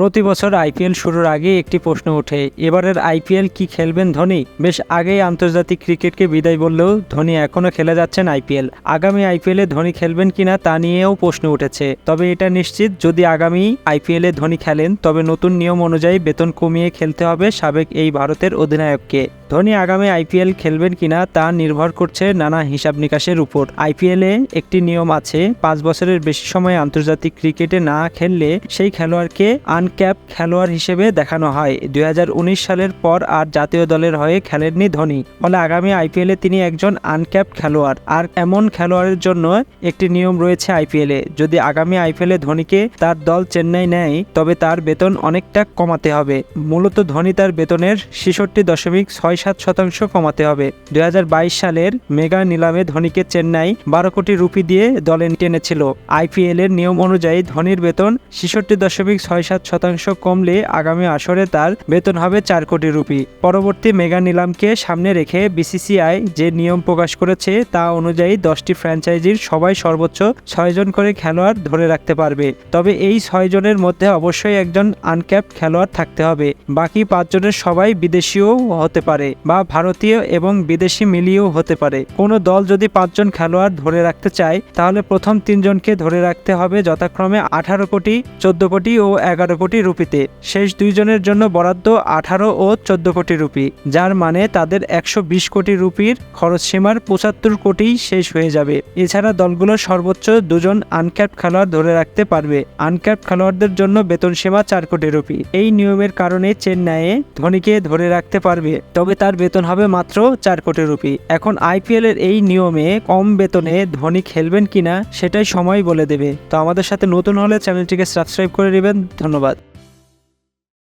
প্রতি বছর আইপিএল শুরুর আগে একটি প্রশ্ন ওঠে, এবারের আইপিএল কি খেলবেন ধোনি? বেশ আগেই আন্তর্জাতিক ক্রিকেটকে বিদায় বললেও ধোনি এখনও খেলে যাচ্ছেন আইপিএল। আগামী আইপিএলে ধোনি খেলবেন কিনা তা নিয়েও প্রশ্ন উঠেছে। তবে এটা নিশ্চিত, যদি আগামী আইপিএলে ধোনি খেলেন, তবে নতুন নিয়ম অনুযায়ী বেতন কমিয়ে খেলতে হবে সাবেক এই ভারতের অধিনায়ককে। ধোনি আগামী আইপিএল খেলবেন কিনা তা নির্ভর করছে নানা হিসাব নিকাশের উপর। আইপিএলে একটি নিয়ম আছে, পাঁচ বছরের বেশি সময় আন্তর্জাতিক ক্রিকেটে না খেললে সেই খেলোয়াড়কে আনক্যাপ খেলোয়াড় হিসেবে দেখানো হয়। দু হাজার উনিশ সালের পর আর জাতীয় দলের হয়ে খেলেননি ধোনি। ফলে আগামী আইপিএলে তিনি একজন আনক্যাপ খেলোয়াড়। আর এমন খেলোয়াড়ের জন্য একটি নিয়ম রয়েছে আইপিএলে যদি আগামী আইপিএলে ধোনিকে তার দল চেন্নাই নেয়, তবে তার বেতন অনেকটা কমাতে হবে। মূলত ধোনি তার বেতনের ছেষট্টি দশমিক ছয় সাত শতাংশ কমাতে হবে। দুই হাজার বাইশ সালের মেগা নিলামে ধোনিকে চেন্নাই বারো কোটি রুপি দিয়ে দলে টেনেছিল। আইপিএল এর নিয়ম অনুযায়ী ধোনির বেতন ছেষট্টি দশমিক ছয় সাত শতাংশ কমলে আগামী আসরে তার বেতন হবে চার কোটি রুপি। পরবর্তী মেগা নিলামকে সামনে রেখে বিসিসিআই যে নিয়ম প্রকাশ করেছে তা অনুযায়ী দশটি ফ্র্যাঞ্চাইজির সবাই সর্বোচ্চ ছয়জন করে খেলোয়াড় ধরে রাখতে পারবে। তবে এই ছয়জনের মধ্যে অবশ্যই একজন আনক্যাপ খেলোয়াড় থাকতে হবে। বাকি পাঁচজনের সবাই বিদেশিও হতে পারে। বা ভারতীয় এবং বিদেশি মিলিয়েও হতে পারে। কোনো দল যদি পাঁচজন খেলোয়াড় ধরে রাখতে চায়, তাহলে প্রথম তিনজনকে ধরে রাখতে হবে যথাক্রমে আঠারো কোটি, চোদ্দ কোটি ও এগারো কোটি রুপিতে। শেষ দুইজনের জন্য বরাদ্দ আঠারো ও চোদ্দ কোটি রুপি, যার মানে তাদের একশো বিশ কোটি রুপির খরচ সীমার পঁচাত্তর কোটি শেষ হয়ে যাবে। এছাড়া দলগুলো সর্বোচ্চ দুজন আনক্যাপ খেলোয়াড় ধরে রাখতে পারবে। আনক্যাপ খেলোয়াড়দের জন্য বেতন সীমা চার কোটি রুপি। এই নিয়মের কারণে চেন্নাইয়ে ধোনিকে ধরে রাখতে পারবে। তবে তার বেতন হবে মাত্র চার কোটি রুপি। এখন আইপিএলের এই নিয়মে কম বেতনে ধোনি খেলবেন কিনা সেটাই সময় বলে দেবে। তো আমাদের সাথে নতুন হলে চ্যানেলটিকে সাবস্ক্রাইব করে নেবেন। ধন্যবাদ।